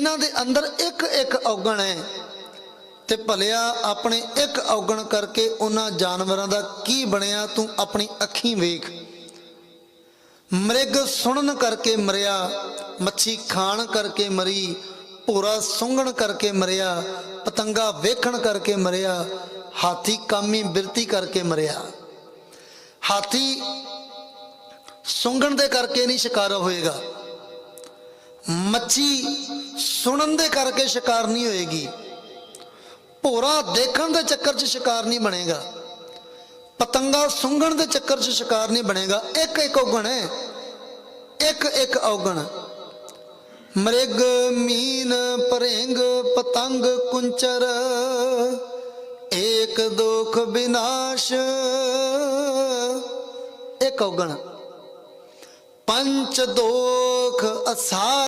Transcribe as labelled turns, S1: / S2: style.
S1: ਇਹਨਾਂ ਦੇ ਅੰਦਰ ਇੱਕ ਇੱਕ ਔਗਣ ਹੈ ਤੇ ਭਲਿਆ ਆਪਣੇ ਇੱਕ ਔਗਣ ਕਰਕੇ ਉਹਨਾਂ ਜਾਨਵਰਾਂ ਦਾ ਕੀ ਬਣਿਆ? ਤੂੰ ਆਪਣੀ ਅੱਖੀਂ ਵੇਖ। ਮ੍ਰਿਗ ਸੁਣਨ ਕਰਕੇ ਮਰਿਆ, ਮੱਛੀ ਖਾਣ ਕਰਕੇ ਮਰੀ, ਭੋਰਾ ਸੁੰਘਣ ਕਰਕੇ ਮਰਿਆ, ਪਤੰਗਾ ਵੇਖਣ ਕਰਕੇ ਮਰਿਆ, ਹਾਥੀ ਕਾਮੀ ਬਿਰਤੀ ਕਰਕੇ ਮਰਿਆ। ਹਾਥੀ ਸੁੰਘਣ ਦੇ ਕਰਕੇ ਨਹੀਂ ਸ਼ਿਕਾਰ ਹੋਏਗਾ। ਮੱਛੀ ਸੁਣਨ ਦੇ ਕਰਕੇ ਸ਼ਿਕਾਰ ਨਹੀਂ ਹੋਏਗੀ। ਭੋਰਾ ਦੇਖਣ ਦੇ ਚੱਕਰ 'ਚ ਸ਼ਿਕਾਰ ਨਹੀਂ ਬਣੇਗਾ। ਪਤੰਗਾ ਸੁੰਘਣ ਦੇ ਚੱਕਰ 'ਚ ਸ਼ਿਕਾਰ ਨਹੀਂ ਬਣੇਗਾ। ਇੱਕ ਇੱਕ ਔਗਣ ਹੈ। ਇੱਕ ਇੱਕ ਔਗਣ। ਮ੍ਰਿਗ, ਮੀਨ ਪਰੰਗ ਪਤੰਗ, ਕੁੰਚਰ, ਏਕ ਦੁਖ ਵਿਨਾਸ਼। ਇੱਕ ਔਗਣ। ਪੰਚ ਦੋਖ ਅਸਾ